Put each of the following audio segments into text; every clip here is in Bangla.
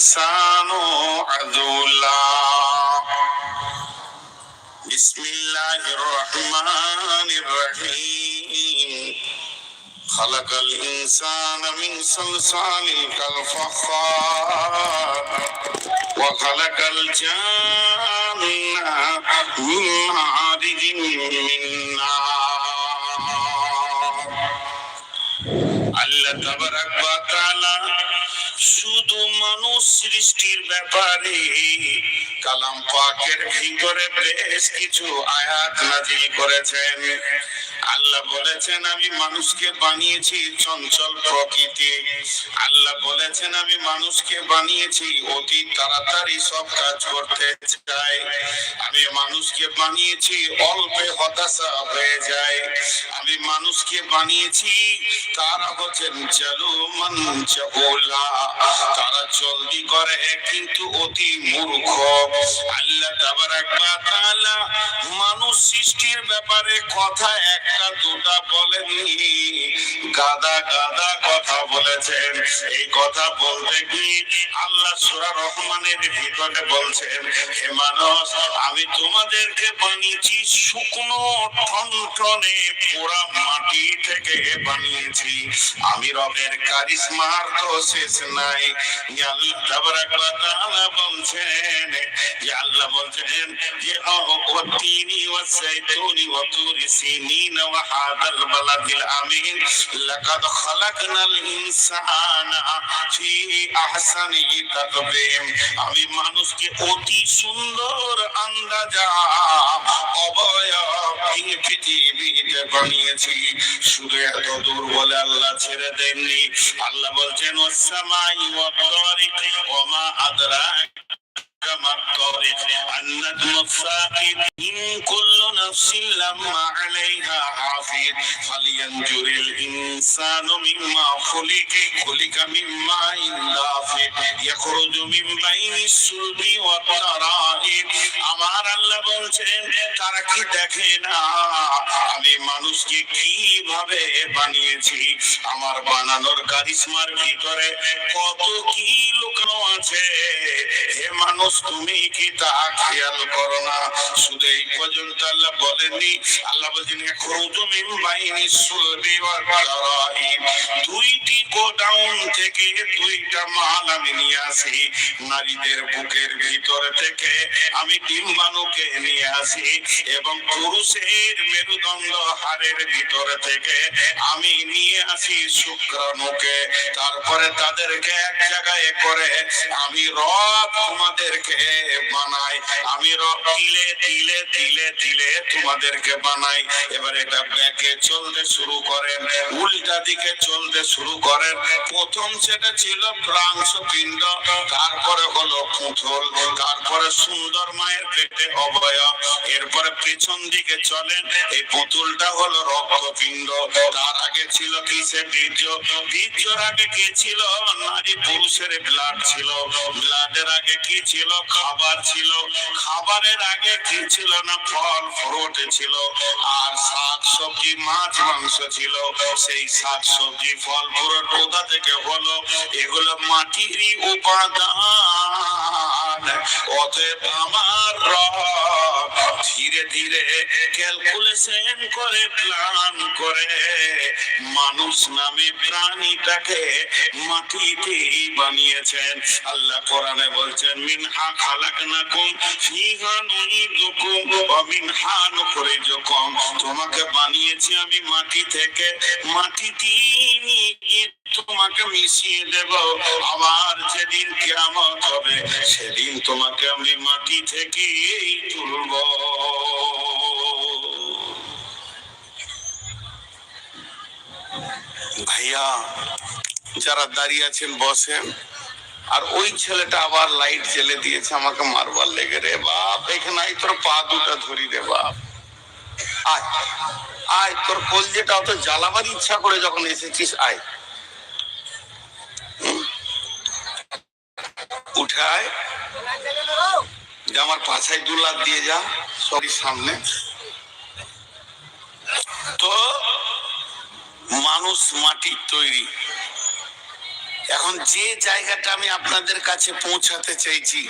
الإنسان عذولا بسم الله الرحمن الرحيم. خلق الإنسان من صلصال كالفخار. وخلق الجان من مارج من نار. সৃষ্টির ব্যাপারে। কালাম পাকের ভিতরে বেশ কিছু আয়াত নাজিল করেছেন। আল্লাহ বলেছেন, আমি মানুষকে বানিয়েছি চঞ্চল প্রকৃতি। আল্লাহ বলেছেন, আমি মানুষকে বানিয়েছি, অতি তাড়াতাড়ি সব কাজ করতে চাই। আমি মানুষকে বানিয়েছি, অল্পে হতাশা হয়ে যায়। আমি মানুষকে বানিয়েছি, তারা হচ্ছেন জালুমান জাহুলা তারা জলদি করে, কিন্তু অতি মূর্খ। আল্লাহ তাবারাক তাআলা মানুষ সৃষ্টির ব্যাপারে কথা একটা দুটা গাদা গাদা কথা বলেছেন। এই কথা বলতে কি আল্লাহ সূরা রহমানের ভিতরে বলছেন হে মানুষ, আমি তোমাদেরকে বানিয়েছি শুকনো টনটনে পোড়া মাটি থেকে বানিয়েছি। আমি রবের কারিশমার তো শেষ নাই। বলছেন যে আল্লাহ বলছেন যে ওয়া তুরি লাকাদ খালাকনাল ইনসানা ফি আহসানি তাকবীম আমি মানুষকে অতি সুন্দর আন্দাজা, অবয়ব পৃথিবীতে বানিয়েছি। শুধু এত দূর বলে আল্লাহ ছেড়ে দেননি। আল্লাহ বলছেন, ওয়াসসামাই ওয়া তারিক মা النجم الثاقب إن كل نفس لما عليها حافظ فلينجر الإنسان مما خلق خلق من ইয়াখরুজু বলছেন, তারা কি দেখে না? আমি মানুষকে কীভাবে বানিয়েছি? আমার বানানোর কারিশমার ভিতরে কত কি লুকানো আছে? হে মানুষ, তুমি কি তা খেয়াল করো না? শুধু এই পর্যন্ত আল্লাহ বলেননি। আল্লাহ বলছেন সুলবি দুইটি গোডাউন থেকে দুইটা মাল আমি নিয়ে আসি, নারীদের বুকের ভিতর থেকে আমি ডিম্বাণুকে নিয়ে আসি এবং পুরুষের মেরুদণ্ড হাড়ের ভিতর থেকে আমি নিয়ে আসি শুক্রাণুকে। তারপরে তাদেরকে এক জায়গায় করে আমি রব তোমাদেরকে বানাই। আমি রব তিলে তিলে তিলে তিলে তোমাদেরকে বানাই। এবার এটা ব্যাকে চলতে শুরু করেন, উল্টা দিকে চলতে শুরু করেন। প্রথম সেটা ছিল প্রাংশ পিণ্ড তারপরে হলো পুঁথল তারপরে সুন্দর মায়ের পেটে অবয়ব এরপরে পেছন দিকে চলেন এই পুতুলটা হলো রক্তপিণ্ড। তার আগে ছিল কিসের বীর্য? বীর্যর আগে কি ছিল? নারী পুরুষের ব্লাড ছিল। ব্লাডের আগে কি ছিল? খাবার ছিল। খাবারের আগে কি ছিল না? ফল ফ্রুট ছিল। আর শাক সবজি, মাছ, মাংস ছিল। সেই শাক সবজি, ফল ফ্রুট কোথা থেকে হলো? এগুলো মাটিরই উপাদান অতএব আমার রব ধীরে ধীরে ক্যালকুলেশন করে প্ল্যান করে। মানুষ নামে প্রাণীটাকে মাটিতেই বানিয়েছেন। আল্লাহ কোরআনে বলছেন, মিনহা খালাকনাকুম ফিহা নুইদুকুম ওয়া মিনহা নুখরিজুকুম। তোমাকে বানিয়েছি আমি মাটি থেকে। মাটিতেই নিয়ে তোমাকে মিশিয়ে দেব। আবার যেদিন কিয়ামত হবে, সেদিন তোমাকে আমি মাটি থেকেই তুলব। ভাইয়া, যারা দাঁড়িয়ে আছেন, বসেন। আর ওই ছেলেটা আবার লাইট জ্বেলে দিয়েছে, আমাকে মারবার লেগে রে বাপ। এখানে আয়, তোর পা দুটা ধরি রে বাপ। আয় আয়, তোর কলজেটা অত জ্বালাবার ইচ্ছা করে যখন এসেছিস, আয়। উঠে আয় যে আমার পাছায় দু লাখ দিয়ে যা, সরি সামনে। তো মানুষ তৈরি। এখন যে জায়গাটা আমি আপনাদের কাছে পৌঁছাতে চাইছি,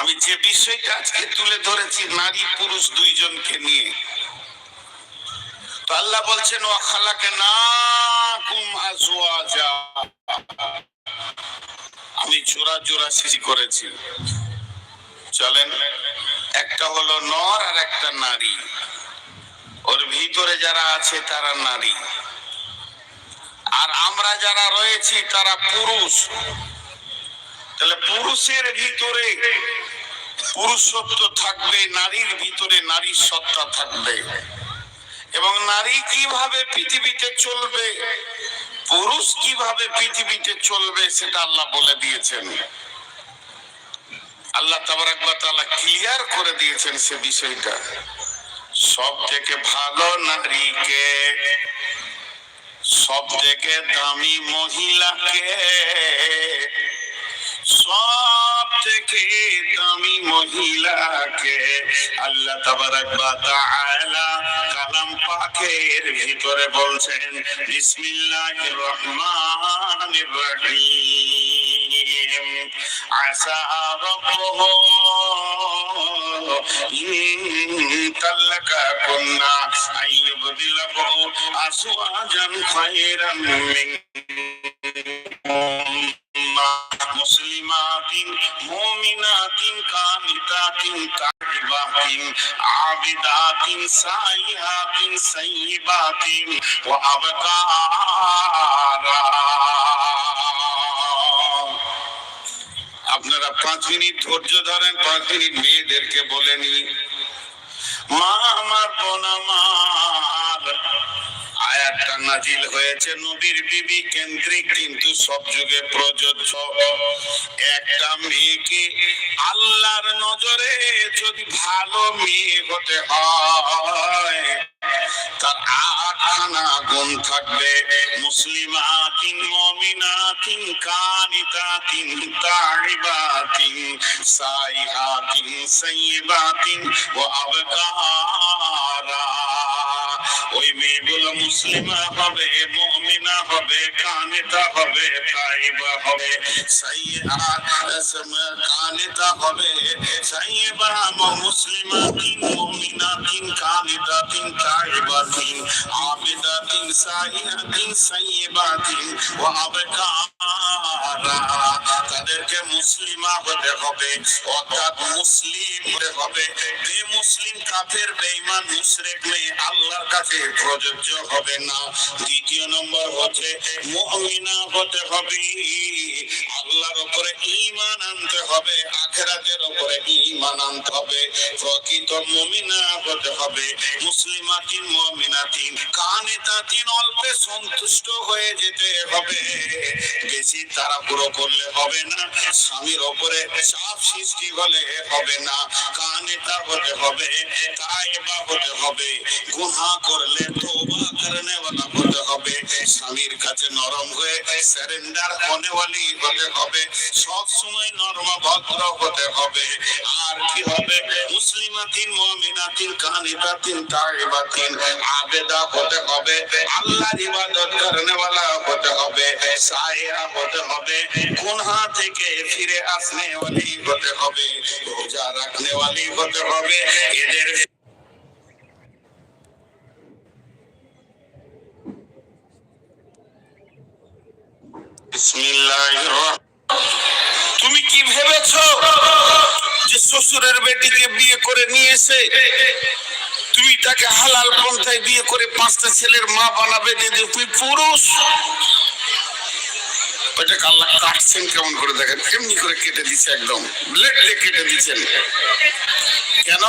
আমি যে বিষয়টা আজকে তুলে ধরেছি, নারী পুরুষ দুইজনকে নিয়ে। তো আল্লাহ বলছেন ও খালাকে না কুম আমি জোড়া জোড়া সৃষ্টি করেছি চলেন, একটা হলো নর আর একটা নারী। ওর ভিতরে যারা আছে তারা নারী। আর আমরা যারা রয়েছি তারা পুরুষ। তাহলে পুরুষের ভিতরে পুরুষত্ব থাকবে, নারীর ভিতরে নারীর সত্তা থাকবে। এবং নারী কীভাবে পৃথিবীতে চলবে পুরুষ কীভাবে পৃথিবীতে চলবে সেটা আল্লাহ বলে দিয়েছেন। আল্লাহ তাবারাকালা ক্লিয়ার করে দিয়েছেন সে বিষয়টা। সব থেকে ভালো নারীকে, সব থেকে দামি মহিলাকে, সব থেকে দামি মহিলাকে আল্লাহ তাবারাক তাআলা কালাম পাকে এর ভিতরে বলছেন বিসমিল্লাহির রহমানির রহিম। আসা রাব্বুহু ইন তাল্লাকাকুন্না عابدات سائحات سيبات وأبكارا আপনারা পাঁচ মিনিট ধৈর্য ধরেন পাঁচ মিনিট মেয়েদেরকে বলে নি মা আমার বোন আমার আয়াতটা নাজিল হয়েছে নবীর বিবি কেন্দ্রিক, কিন্তু সব যুগে প্রযোজ্য একটা মেয়েকে আল্লাহর নজরে যদি ভালো মেয়ে হতে হয়, তার গুণ থাকবে। ওয়া আবকারা ওই মেয়েগুলো মুসলিমা হবে, মুমিনা হবে, কানিতা হবে, তাইবা হবে। কানিতা হবে সাইয়্যিবা মুসলিমাতিন মুমিনাতিন কানিতাতিন তাইবাতিন আবিদাতিন সাইয়্যাতিন সাইয়্যিবাতিন ওয়া আবকারা। তাদেরকে মুসলিমা হতে হবে, অর্থাৎ মুসলিম হতে হবে। বে মুসলিম কাফের, বেঈমান, মুশরিক মেয়ে আল্লাহর কাছে প্রযোজ্য হবে না। দ্বিতীয় নম্বর হচ্ছে মুমিনা হতে হবে। আল্লাহর উপরে ঈমান আনতে হবে উপরে ঈমান আনতে হবে। প্রকৃত মুমিনা হতে হবে। অল্পে সন্তুষ্ট হয়ে যেতে হবে। বেশি তাড়াহুড়ো করলে হবে না। স্বামীর ওপরে চাপ সৃষ্টি হলে হবে না কানেতা হতে হবে তাইবা হতে হবে গুনাহ করলে তওবা করনে वाला হতে হবে স্বামীর কাছে নরম হয়ে সারেন্ডার হনে वाली হতে হবে সব সময় নরম ভদ্র হতে হবে আর কি হবে মুসলিমাতিন মুমিনাতিন কানিতাতিন তাইবাতিন আবেদা হতে হবে আল্লাহর ইবাদত করনে वाला হতে হবে সায়রা হতে হবে গুনাহ থেকে ফিরে আসনে ওয়ালি হতে হবে, রোজা ওয়ালি হতে হবে, এদের তুমি কি ভেবেছ যে শ্বশুরের বেটিকে বিয়ে করে নিয়ে এসে তুমি তাকে হালাল পন্থায় বিয়ে করে পাঁচটা ছেলের মা বানাবে যে তুই পুরুষ? ওইটাকে আল্লাহ কাটছেন কেমন করে দেখেন, এমনি করে কেটে দিচ্ছে একদম। ব্লেড দিয়ে কেটে দিচ্ছেন কেন?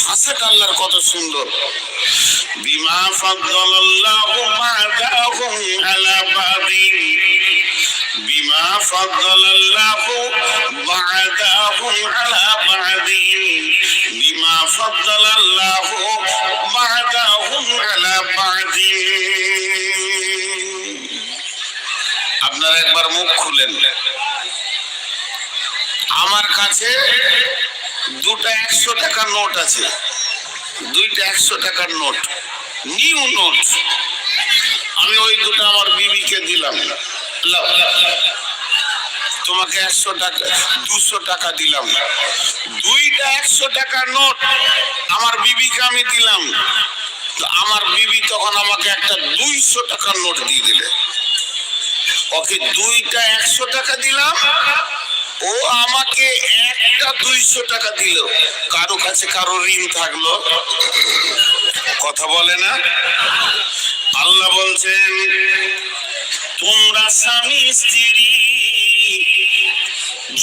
ভাষাটা আল্লাহর কত সুন্দর। বিমা ফাদ্দালাল্লাহু বা'দাহুম আলা বাদিন বিমা ফাদ্দালাল্লাহু বা'দাহুম আলা বাদিন বিমা ফাদ্দালাল্লাহু বা'দাহুম আলা বাদিন আপনারা একবার মুখ খুলেন। আমার কাছে দুটা একশো টাকার নোট আছে। দুইটা একশো টাকার নোট। New note. আমি ওই দুটো আমার বিবিকে দিলাম। তোমাকে একশো টাকা, দুশো টাকা দিলাম। দুইটা একশো টাকার নোট আমার বিবিকে আমি দিলাম। আমার বিবি তখন আমাকে একটা দুইশো টাকার নোট দিয়ে দিলে। ওকে দুইটা একশো টাকা দিলাম। ও আমাকে একটা দুইশো টাকা দিল। কারও কাছে কারও ঋণ থাকল। কথা বলে না। আল্লাহ বলছেন, তোমরা স্বামী, স্ত্রী,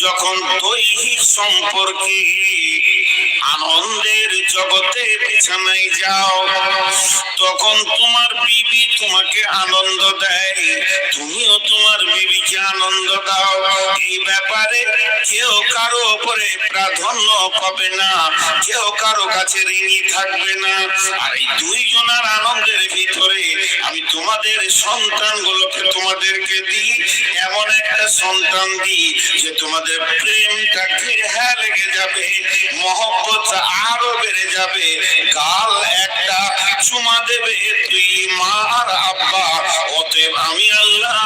যখন দৈহিক সম্পর্কে আনন্দের জগতে বিছানায় যাও। তখন তোমার বিবি তোমাকে আনন্দ দেয়। তুমিও তোমার বিবিকে আনন্দ দাও। এই ব্যাপারে কেউ কারও উপরে প্রাধান্য পাবে না। কেউ কারও কাছে ঋণী থাকবে না। আর এই দুইজনের আনন্দের ভিতরে আমি তোমাদের সন্তানগুলোকে তোমাদেরকে দিই। এমন একটা সন্তান দিই যে তোমাদের প্রেমটা হ্যাঁ লেগে যাবে। মহব্বত আরও বেড়ে যাবে। কাল একটা চুমা দেবে তুই মা আব্বা। অতএব আমি আল্লাহ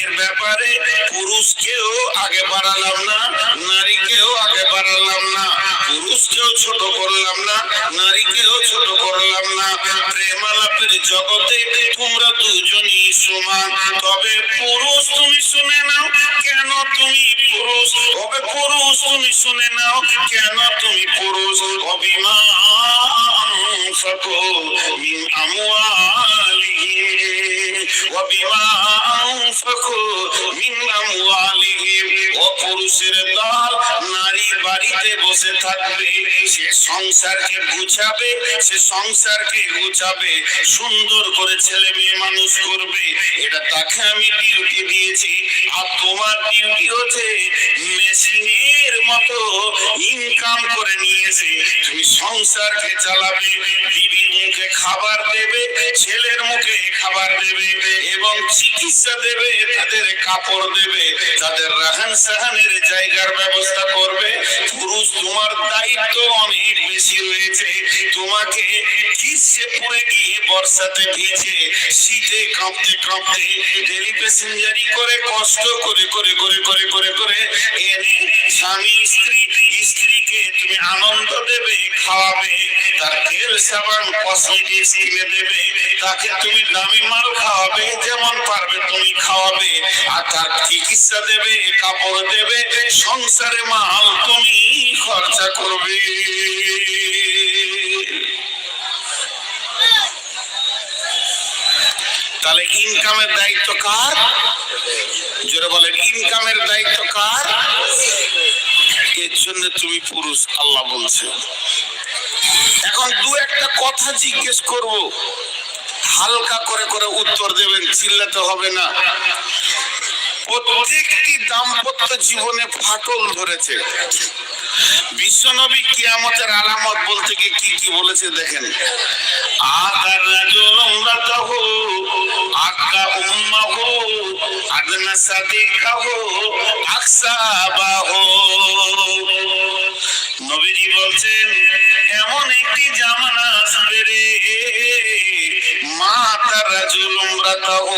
এর ব্যাপারে পুরুষকেও আগে বাড়ালাম না, নারীকেও আগে বাড়ালাম না। পুরুষকেও ছোট করলাম না, নারীকেও ছোট করলাম না। প্রেম জগতে তোমরা দুজনই সমান। তবে পুরুষ তুমি শুনে নাও, কেন তুমি পুরুষ? তবে পুরুষ তুমি শুনে নাও, কেন তুমি পুরুষ? وبما أنفقوا من أموالهم وبما أنفقوا من أموالهم অপুরুষের দল নারী বাড়িতে বসে থাকবে সে সংসারকে গুছাবে সে সংসারকে গুছাবে সুন্দর করে ছেলে মেয়ে মানুষ করবে এটা তাকে আমি ডিউটি দিয়েছি আর তোমার ডিউটি হচ্ছে মেশিনের মতো ইনকাম করে নিয়েছে তুমি সংসারকে চালাবে বিবির মুখে খাবার দেবে ছেলের মুখে খাবার দেবে এবং চিকিৎসা দেবে, তাদের কাপড় দেবে, তাদের রাহান সাহানের জায়গার ব্যবস্থা করবে। পুরুষ, তোমার দায়িত্ব অনেক বেশি রয়েছে। তোমাকে গ্রীষ্মে পড়ে গিয়ে বর্ষাতে ভিজে, শীতে কাঁপতে কাঁপতে রেলি প্যাসেঞ্জারি করে কষ্ট করে করে করে করে করে করে এনে স্বামী, স্ত্রী, স্ত্রীকে তুমি আনন্দ দেবে, খাওয়াবে। তার তেল সাবান কসমেটিক্স কিনে দেবে তাকে তুমি দামি মাল খাওয়াবে, যেমন পারবে তুমি খাওয়াবে। আর তার চিকিৎসা দেবে, কাপড় দেবে, সংসারে মাল তুমি খরচা করবে। তাহলে ইনকামের দায়িত্ব কার? জোরে বলেন, ইনকামের দায়িত্ব কার? এর জন্য তুমি পুরুষ, আল্লাহ বলছে। এখন দু একটা কথা জিজ্ঞেস করব। হালকা করে করে উত্তর দেবেন, চিল্লাতে হবে না। প্রত্যেকটি দাম্পত্য জীবনে ফাটল ধরেছে। বিশ্বনবী কিয়ামতের আলামত বলতে গিয়ে কি কি বলেছে দেখেন। আকার রাজুলুম রাতাহু আকা উম্মাহু, আদনা সাদিকাহু, আকসাবাহু। নবীজি বলছেন, এমন একটি জামানা আসবে রে। মা তার রাজুল উমরাতাহু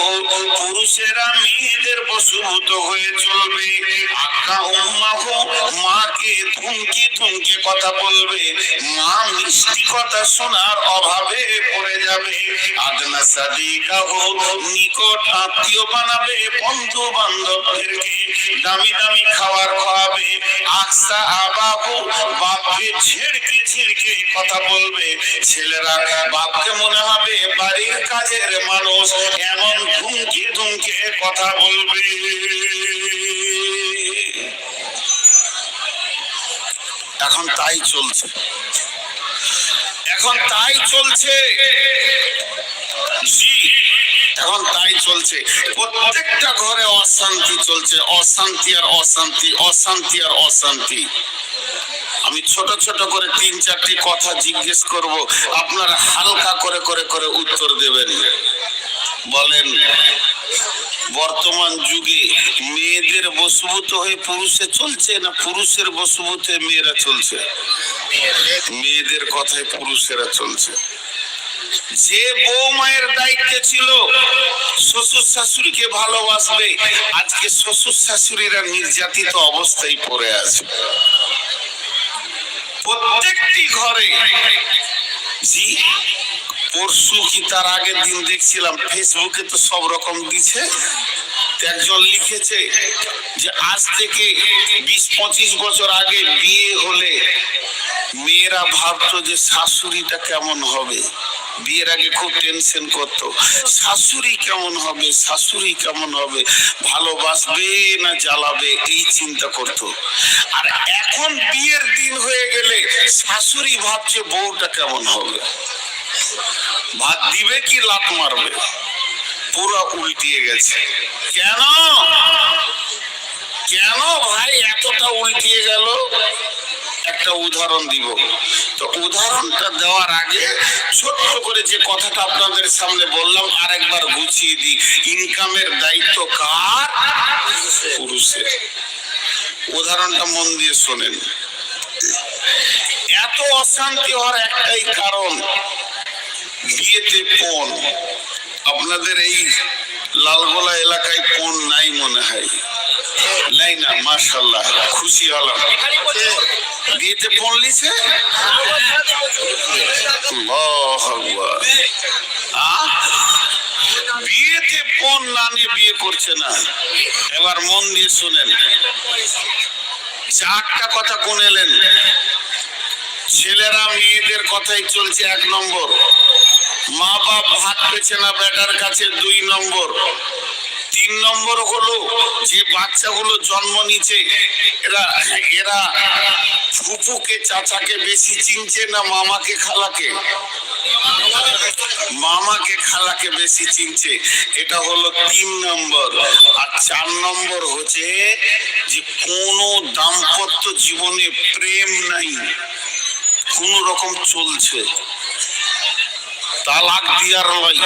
পুরুষেরা মেয়েদের বশীভূত হয়ে চলবে। আকা উম্মাহু মাকে ধুমকে ধুমকে কথা বলবে। মা মিষ্টি কথা শোনার অভাবে পড়ে যাবে। আদনা সাদিকাহু নিকট আত্মীয় বানাবে। বন্ধু বান্ধবদেরকে দামি দামি খাবার খাওয়াবে আকসা আবাবু বাপকে ঝেড়কে ঝেড়কে কথা বলবে। ছেলেরা, বাপকে মনে হবে বাড়ির কাজের মানুষ, এমন ধুমকে ধুমকে কথা বলবে। এখন তাই চলছে। এখন তাই চলছে। জি, এখন তাই চলছে। প্রত্যেকটা ঘরে অশান্তি চলছে। অশান্তি আর অশান্তি অশান্তি আর অশান্তি। আমি ছোট ছোট করে তিন চারটি কথা জিজ্ঞেস করব, আপনারা হালকা করে করে করে উত্তর দেবেন। বলেন, বর্তমান যুগে মেয়েদের বশভূত হয়ে পুরুষে চলছে না পুরুষের বশভূত হয়ে মেয়েরা চলছে? মেয়েদের কথায় পুরুষেরা চলছে। যে বউ মায়ের দায়িত্বে ছিল, শ্বশুর শাশুড়িকে ভালোবাসবে। আজকে শ্বশুর শাশুড়িরা নির্যাতিত অবস্থায় পড়ে আছে। প্রত্যেকটি ঘরে। জি, পরশু কি তার আগের দিন দেখছিলাম, ফেসবুকে তো সব রকম দিছে। একজন লিখেছে যে, আজ থেকে বিশ পঁচিশ বছর আগে বিয়ে হলে মেয়েরা ভাবতো যে শাশুড়িটা কেমন হবে। বিয়ের আগে খুব টেনশন করতো। শাশুড়ি কেমন হবে? শাশুড়ি কেমন হবে? ভালোবাসবে না জ্বালাবে? এই চিন্তা করতো। আর এখন বিয়ের দিন হয়ে গেলে শাশুড়ি ভাবছে বউটা কেমন হবে? ভাত দিবে কি লাত মারবে? পুরো উল্টিয়ে গেছে। কেন? কেন ভাই এতটা উল্টিয়ে গেল? একটা উদাহরণ দিব। তো উদাহরণটা দেওয়ার আগে ছোট্ট করে যে কথাটা আপনাদের সামনে বললাম, আরেকবার গুছিয়ে দিই। ইনকামের দায়িত্ব কার? পুরুষের। উদাহরণটা মন দিয়ে শোনেন। এত অশান্তি হওয়ার একটাই কারণ, বিয়েতে পণ আপনাদের এই লালগোলা এলাকায় পণ নাই মনে হয়। নাই না মাশাল্লাহ খুশি হলাম। বিয়েতে পণ লিছে। বিয়েতে পণ না নিয়ে বিয়ে করছে না। এবার মন দিয়ে শুনেন। চারটা কথা গুনেলেন ছেলেরা মেয়েদের কথাই চলছে এক নম্বর। মা বাপ ভাত পেছে না বেটার কাছে দুই নম্বর। তিন নম্বর হলো যে বাচ্চাগুলো জন্ম নিচ্ছে এরা এরা ফুপুকে চাচাকে বেশি চিনছে না মামাকে, খালাকে? মামাকে, খালাকে বেশি চিনছে। এটা হলো তিন নম্বর। আর চার নম্বর হচ্ছে যে কোনো দাম্পত্য জীবনে প্রেম নাই, কোন রকম চলছে। তালাক দিয়ার লয়।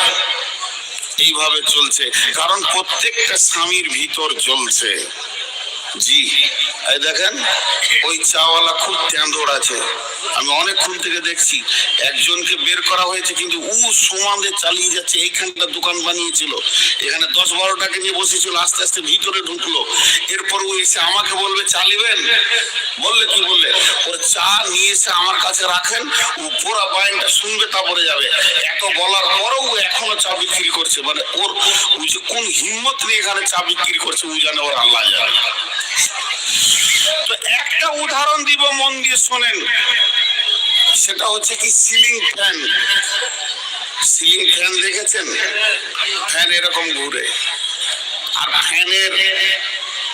এইভাবে চলছে। কারণ প্রত্যেকটা স্বামীর ভিতর জ্বলছে। জি। এই দেখেন, ওই চাওয়ালা খুব তেঁদোড় আছে। আমি অনেকক্ষণ থেকে দেখছি, একজনকে বের করা হয়েছে, কিন্তু উ সমানে চালিয়ে যাচ্ছে, এইখানটা দোকান বানিয়েছিল। এখানে দশ বারোটাকে নিয়ে বসেছিল, আস্তে আস্তে ভিতরে ঢুকলো। এরপর ও এসে আমাকে বলবে, চালিবেন? বললে কি বললে? ওর চা নিয়ে এসে আমার কাছে রাখেন, ও পুরা বায়নটা শুনবে, তারপরে যাবে। এত বলার পরেও ও এখনও চা বিক্রি করছে। মানে ওর ওই যে কোন হিম্মত নিয়ে এখানে চা বিক্রি করছে, ও জানে ওর আল্লাহ জানে। তো একটা উদাহরণ দিব, মন দিয়ে শোনেন। সেটা হচ্ছে কি সিলিং ফ্যান। সিলিং ফ্যান দেখেছেন? ফ্যান এরকম ঘুরে। আর ফ্যানের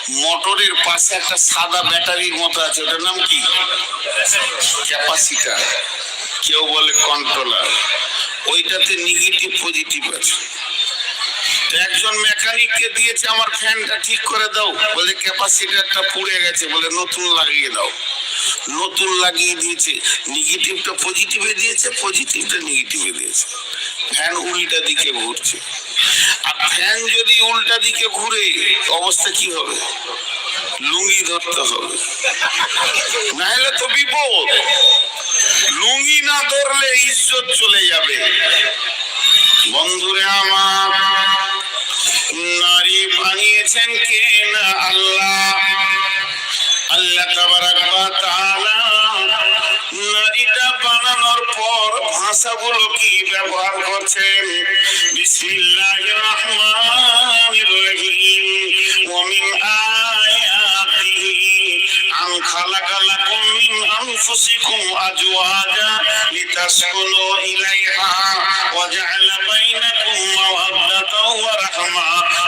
মোটরের পাশে একটা সাদা ব্যাটারির মতো আছে, ওটার নাম কি? ক্যাপাসিটার। কেউ বলে কন্ট্রোলার। ওইটাতে নেগেটিভ, পজিটিভ আছে। একজন মেকানিককে দিয়েছে, আমার ফ্যানটা ঠিক করে দাও। বলে, ক্যাপাসিটারটা পুড়ে গেছে। বলে, নতুন লাগিয়ে দাও। নতুন লাগিয়ে দিয়েছে। নেগেটিভটা পজিটিভে দিয়েছে, পজিটিভটা নেগেটিভে দিয়েছে। ফ্যান উল্টা দিকে ঘুরছে। আর ফ্যান যদি উল্টা দিকে ঘুরে, অবস্থা কি হবে? লুঙ্গি ধরতে হবে। নাহলে তো বিপদ। লুঙ্গি না ধরলে ইজ্জত চলে যাবে। বন্ধুরে আমার বানিয়েছেন কে না আল্লাহ? আল্লাহ তাআলা নারীটা বানানোর পর ভাষাগুলো কি ব্যবহার করছেন? বিসমিল্লাহির রহমানির রহিম ওয়া মিন আয়াতিহি আন খালাকা লাকুম মিন আনফুসিকুম আজওয়াজা লিতাসকুনু ইলাইহা ওয়া জাআলা বাইনাকুম মাওয়াদ্দাতাও ওয়া রাহমা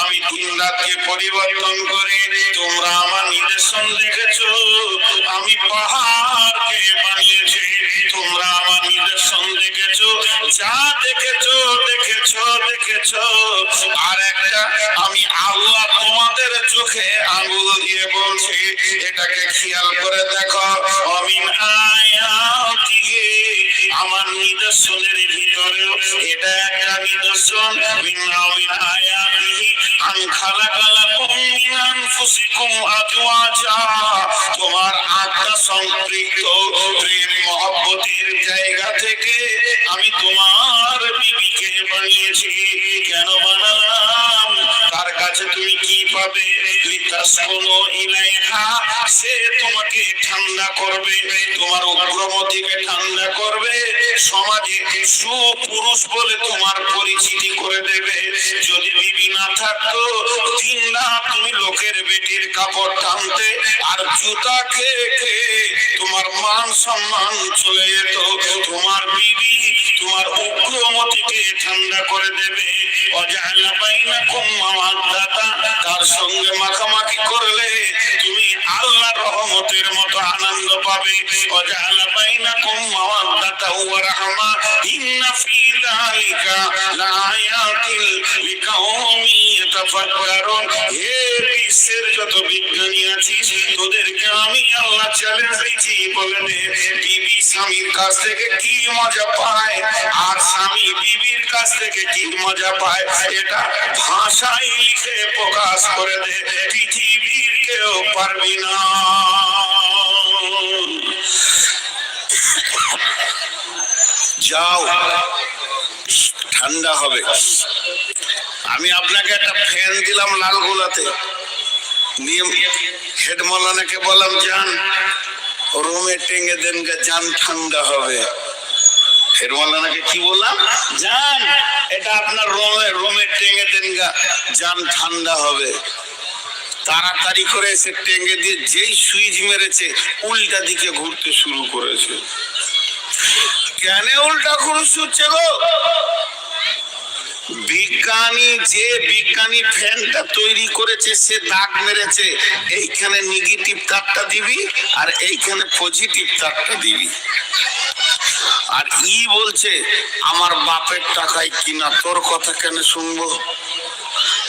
আমি দিন রাতকে পরিবর্তন করে তোমরা আমার নিদর্শন দেখেছ। আমি পাহাড়কে বানিয়েছি। তোমরা আমার নিদর্শন দেখেছ। যা দেখেছ দেখেছ দেখেছ। আর একটা, আমি আল্লাহ তোমাদের চোখে আঙুল দিয়ে বলছি, এটাকে খেয়াল করে দেখো। অমিন আয়াতিহি আমার নিদর্শনের ভিতরে এটা একটা নিদর্শন। তোমার আত্মা সম্পৃক্ত প্রেম মহব্বতের জায়গা থেকে আমি তোমার বিবিকে বানিয়েছি। কেন সে তোমাকে ঠান্ডা করবে, তোমার উগ্রমতিকে ঠান্ডা করবে, সমাজে সুপুরুষ বলে তোমার পরিচিতি করে দেবে। যদি বিবি না থাকতো, দিন রাত তুমি লোকের বেটির কাপড় টানতে আর জুতা খেয়ে খেয়ে তোমার মান সম্মান চলে যেত। তোমার বিবি তোমার উগ্রমতিকে ঠান্ডা করে দেবে। অজালা বাইনাকুম মাওয়াদ্দাতা তার সঙ্গে মাখামাখি করলে তুমি আল্লাহর রহমতের মতো আনন্দ পাবে। অজালা বাইনাকুম মাওয়াদাতাও ওয়া রাহমা। ইন্না ফি যালিকা লাআয়াতিল লিকাউমি ইয়াতাফাক্কারুন। হে বিশ্বের যত বিজ্ঞানী আছিস তোদেরকে আমি আল্লাহ চ্যালেঞ্জ দিচ্ছি বলে দে বিবি স্বামীর কাছ থেকে কি মজা পায়? আর স্বামী বিবির কাছ থেকে কি মজা পায়? এটা ভাষায় লিখে প্রকাশ করে দে। পৃথিবীর কেউ পারবি না। যাও। ঠান্ডা হবে। আমি আপনাকে একটা ফ্যান দিলাম লাল গোলাতে নিয়ে হেড মৌলানাকে বললাম যান রোমে টেঙ্গে দেন যান ঠান্ডা হবে। হেড মৌলানাকে কি বললাম? যান এটা আপনার রোমে রোমে টেঙ্গে দেন যান ঠান্ডা হবে। তাড়াতাড়ি করে এসে টেঙ্গে দিয়ে যেই সুইচ মেরেছে, উল্টা দিকে ঘুরতে শুরু করেছে। কেন উল্টা ঘুরছে হচ্ছে গো? বিজ্ঞানী যে বিজ্ঞানী ফ্যানটা তৈরি করেছে, সে দাগ মেরেছে। এইখানে নেগেটিভ তারটা দিবি আর এইখানে পজিটিভ তারটা দিবি। আর ই বলছে, আমার বাপের টাকায় কিনা, তোর কথা কেন শুনব?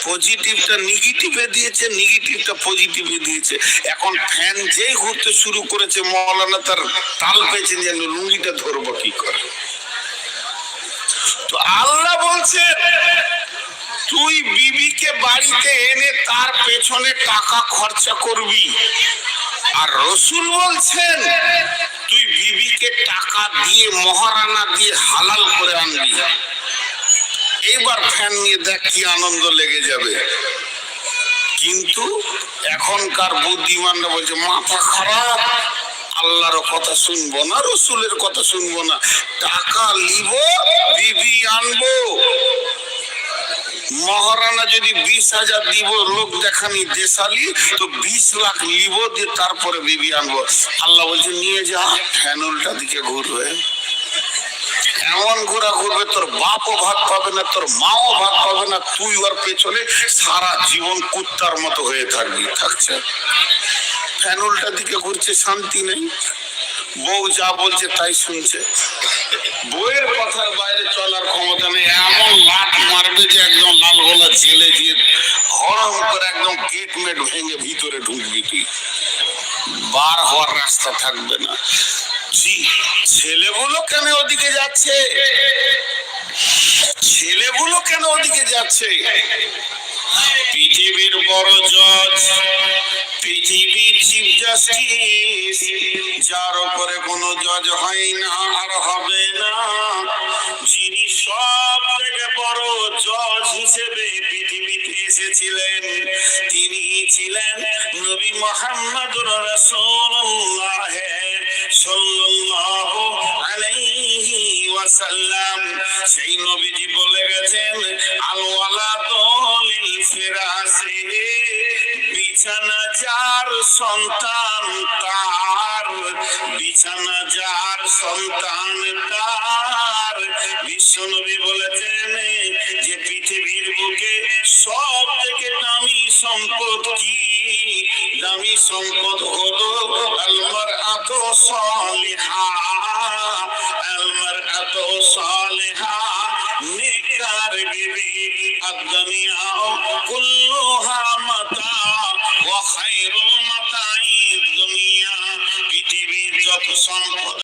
পজিটিভটা নেগেটিভে দিয়েছে নেগেটিভটা পজিটিভে দিয়েছে। এখন ফ্যান যেই ঘুরতে শুরু করেছে, মৌলানা তার তাল পেয়েছে যেন লুঙ্গিটা ধরবো কি করে? তো আল্লাহ বলছে, তুই বিবিকে বাড়িতে এনে তার পেছনে টাকা খরচা করবি। আর রসুল বলছেন, তুই বিবিকে টাকা দিয়ে, মহারানা দিয়ে হালাল করে আনবি। এইবার ফ্যান নিয়ে দেখ কি আনন্দ লেগে যাবে। কিন্তু এখনকার বুদ্ধিমানরা বলছে, মাথা খারাপ। আল্লাহর কথা শুনব না, রসুলের কথা শুনব না। টাকা লিব, বিবি আনব। মহারানা যদি বিশ হাজার দিব, লোক দেখানি দেশালি, তো বিশ লাখ লিব দিয়ে তারপরে বিবি আনব। আল্লাহ বলছে, নিয়ে যা ফ্যান উল্টা দিকে ঘুরবে। এমন ঘোরা ঘুরবে, তোর বাপও ভাত পাবে না, তোর মাও ভাত পাবে না, তুই ওর পেছনে সারা জীবন কুত্তার মতো হয়ে থাকবি, থাকছে। ফ্যান উল্টা দিকে ঘুরছে, শান্তি নেই। বউ যা বলছে তাই শুনছে। বইয়ের কথার বাইরে চলার ক্ষমতা নেই। এমন লাট মারবে যে একদম লাল গোলা জেলে দিয়ে হরম করে একদম গেট মেট ভেঙে ভিতরে ঢুকবি তুই। বার হওয়ার রাস্তা থাকবে না। ছেলেগুলো কেন ওদিকে যাচ্ছে? ছেলেগুলো কেন ওদিকে যাচ্ছে? পৃথিবীর বড় জজ, পৃথিবীর চিফ জাস্টিস যার উপরে কোনো জজ হয় না, আর হবে না। যিনি সব থেকে বড় জজ হিসেবে পৃথিবীতে এসেছিলেন তিনি ছিলেন নবী মোহাম্মদ রাসূলুল্লাহ। ওয়াসাল্লাম, সেই নবীজি বলে গেছেন আল ওয়ালাদুল ফিরাসি, বিছানা যার সন্তান তার, বিছানা যার সন্তান তার। বিশ্বনবী বলেছেন যে পৃথিবীর বুকে সব থেকে সম্পদ কি? দামি সম্পদ হলো আলমার আত সালেহা। আলমার আত সালেহা নেকার বিবি আদনিয়া কুল্লোহা মাতা, ওয়া খায়রুল মাতাই দুনিয়া। পৃথিবীর যত সম্পদ